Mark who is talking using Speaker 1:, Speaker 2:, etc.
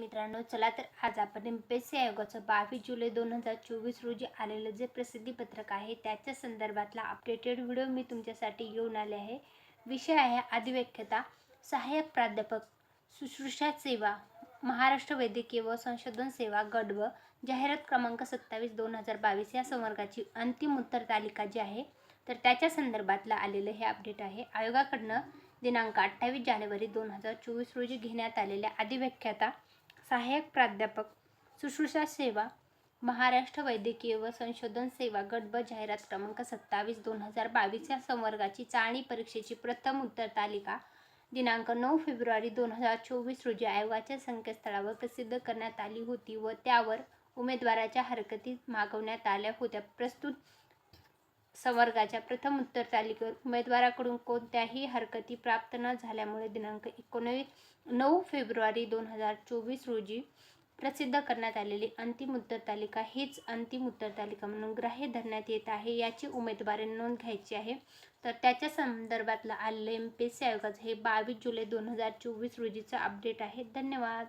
Speaker 1: मित्रांनो चला तर आज आपण एम पी एस सी आयोगाचं बावीस जुलै दोन हजार चोवीस रोजी आलेलं जे प्रसिद्धीपत्रक आहे त्याच्या संदर्भातला अपडेटेड व्हिडिओ मी तुमच्यासाठी घेऊन आले आहे. विषय आहे अधिव्याख्यता सहाय्यक प्राध्यापक शुश्रूषा सेवा महाराष्ट्र वैद्यकीय व संशोधन सेवा गट व जाहिरात क्रमांक सत्तावीस दोन हजार बावीस या संवर्गाची अंतिम उत्तर तालिका जी आहे तर त्याच्या संदर्भातलं आलेलं हे अपडेट आहे. आयोगाकडनं दिनांक अठ्ठावीस जानेवारी दोन हजार चोवीस रोजी घेण्यात आलेल्या अधिव्याख्याता सहाय्यक प्राध्यापक शुश्रूषा सेवा महाराष्ट्र वैद्यकीय व संशोधन सेवा गट ब जाहिरात क्रमांक सत्तावीस दोन हजार बावीस या संवर्गाची चाळणी परीक्षेची प्रथम उत्तर तालिका दिनांक नऊ फेब्रुवारी दोन हजार चोवीस रोजी आयोगाच्या संकेतस्थळावर प्रसिद्ध करण्यात आली होती व त्यावर उमेदवाराच्या हरकती मागवण्यात आल्या होत्या. प्रस्तुत संवर्गाच्या प्रथम उत्तर तालिकेवर उमेदवाराकडून कोणत्याही हरकती प्राप्त न झाल्यामुळे दिनांक एकोणवीस नऊ फेब्रुवारी दोन हजार चोवीस रोजी प्रसिद्ध करण्यात आलेली अंतिम उत्तर तालिका हीच अंतिम उत्तर तालिका म्हणून ग्राह्य धरण्यात येत आहे. याची उमेदवारी नोंद घ्यायची आहे. तर त्याच्या संदर्भातलं आलेलं एम पी एस सी आयोगाचं हे बावीस जुलै दोन हजार चोवीस रोजीचं अपडेट आहे. धन्यवाद.